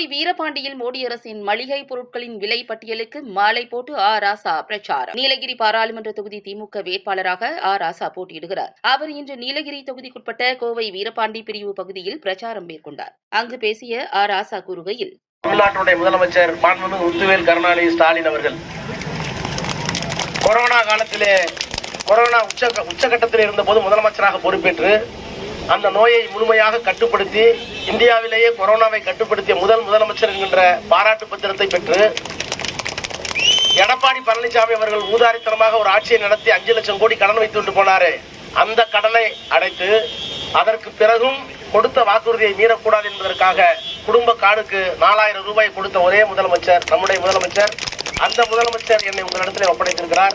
கோவை வீரபாண்டியில் மோடி அரசின் மளிகை பொருட்களின் விலை பட்டியலுக்கு மாலை போட்டு ஆ ராசா பிரச்சாரம். நீலகிரி பாராளுமன்ற தொகுதி திமுக வேட்பாளராக ஆ ராசா போட்டியிடுகிறார். அவர் இன்று நீலகிரி தொகுதிக்குட்பட்ட கோவை வீரபாண்டி பிரிவு பகுதியில் பிரச்சாரம் மேற்கொண்டார். அங்கு பேசிய ஆ ராசா கூறுகையில் தமிழ்நாட்டுடைய முதலமைச்சர் மாண்புமிகு முத்துவேல் கருணாநிதி ஸ்டாலின் அவர்கள் கொரோனா காலத்திலே கொரோனா உச்ச உச்சகட்டத்தில் இருந்தபோது முதலமைச்சராக பொறுப்பேற்று அந்த நோயை முழுமையாக கட்டுப்படுத்தி இந்தியாவிலேயே கொரோனாவை கட்டுப்படுத்திய முதல் முதலமைச்சர் என்கின்ற பாராட்டு பத்திரத்தை பெற்று எடப்பாடி பழனிசாமி அவர்கள் ஊதாரித்தனமாக ஒரு ஆட்சியை நடத்தி அஞ்சு லட்சம் கோடி கடன் வைத்து கொண்டு போனாரு. அந்த கடனை அடைத்து அதற்கு பிறகும் கொடுத்த வாக்குறுதியை மீறக்கூடாது என்பதற்காக குடும்ப காடுக்கு நாலாயிரம் ரூபாய் கொடுத்த ஒரே முதலமைச்சர் நம்முடைய முதலமைச்சர். அந்த முதலமைச்சர் என்னை உங்களிடத்தில் ஒப்படைத்திருக்கிறார்.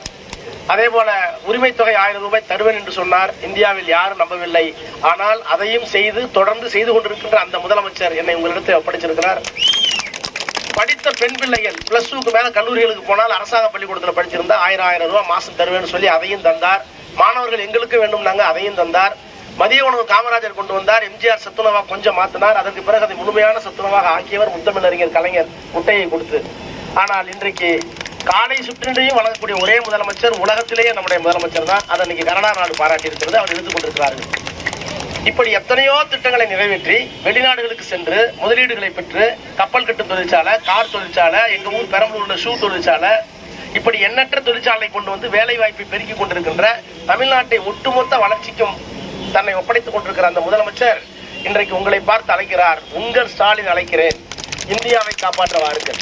அதே போல உரிமை தொகை ஆயிரம் ரூபாய் தருவேன் என்று சொன்னார். இந்தியாவில் யாரும் நம்பவில்லை. ஆனால் அதையும் செய்து தொடர்ந்து செய்து கொண்டிருக்கின்ற அந்த முதலமைச்சர் என்னை உங்களிடத்தில் ஒப்படைச்சிருக்கிறார். படித்த பெண் பிள்ளைகள் பிளஸ் டூக்கு மேல கல்லூரிகளுக்கு போனால் அரசாங்க பள்ளிக்கூடத்தில் படிச்சிருந்தா ஆயிரம் ஆயிரம் ரூபாய் மாசம் தருவேன்னு சொல்லி அதையும் தந்தார். மாணவர்கள் எங்களுக்கு வேண்டும் நாங்க அதையும் தந்தார். மதிய உணவு காமராஜர் கொண்டு வந்தார். எம்ஜிஆர் சத்துணவா கொஞ்சம் மாத்தினார். அதற்கு பிறகு அதை முழுமையான சத்துணவாக ஆக்கியவர் முத்தமிழறிஞர் கலைஞர் முட்டையை கொடுத்து. ஆனால் இன்றைக்கு காலை சுற்றினையும் வழங்கக்கூடிய ஒரே முதலமைச்சர் உலகத்திலேயே நம்முடைய முதலமைச்சர் தான். அதை இன்னைக்கு கனடா நாடு பாராட்டி இருக்கிறது அவர் இருந்து கொண்டிருக்கிறார்கள் இப்படி எத்தனையோ திட்டங்களை நிறைவேற்றி வெளிநாடுகளுக்கு சென்று முதலீடுகளை பெற்று கப்பல் கட்டும் தொழிற்சாலை கார் தொழிற்சாலை எங்க ஊர் பெரம்பலூர்ல ஷூ தொழிற்சாலை இப்படி எண்ணற்ற தொழிற்சாலை கொண்டு வந்து வேலை வாய்ப்பை பெருக்கிக் கொண்டிருக்கின்ற தமிழ்நாட்டை ஒட்டுமொத்த வளர்ச்சிக்கும் தன்னை ஒப்படைத்துக் கொண்டிருக்கிற அந்த முதலமைச்சர் இன்றைக்கு உங்களை பார்த்து அழைக்கிறார். உங்கள் ஸ்டாலின் அழைக்கிறேன். இந்தியாவை காப்பாற்ற வாருங்கள்